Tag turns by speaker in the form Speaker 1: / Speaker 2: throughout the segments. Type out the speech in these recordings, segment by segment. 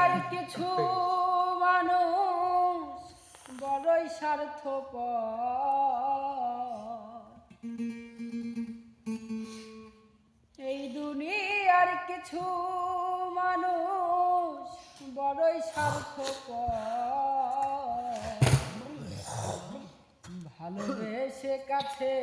Speaker 1: আর কিছু মানুষ বড়ই স্বার্থপ এই দুনিয়ার কিছু মানুষ বড়ই স্বার্থপ ভালোবেসে কাছে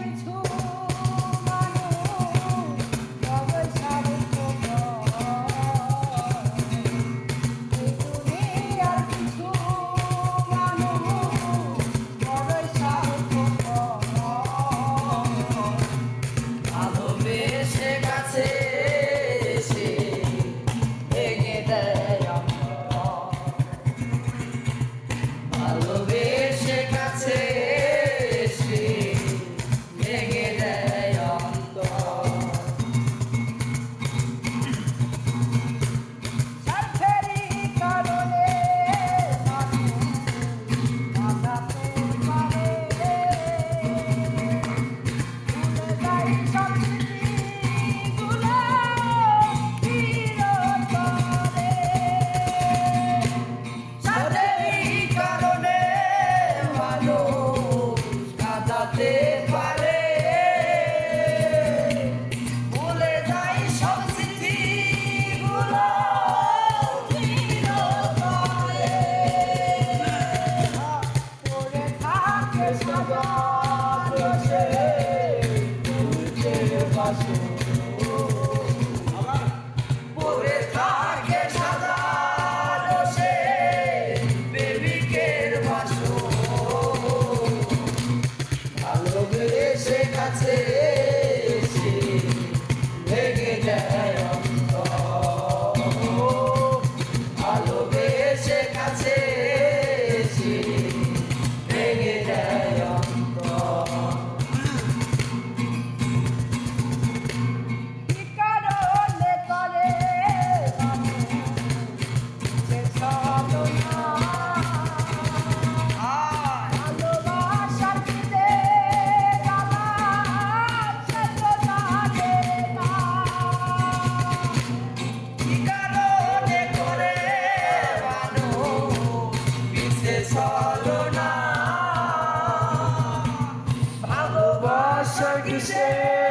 Speaker 2: You. to Yeah. like
Speaker 3: you said.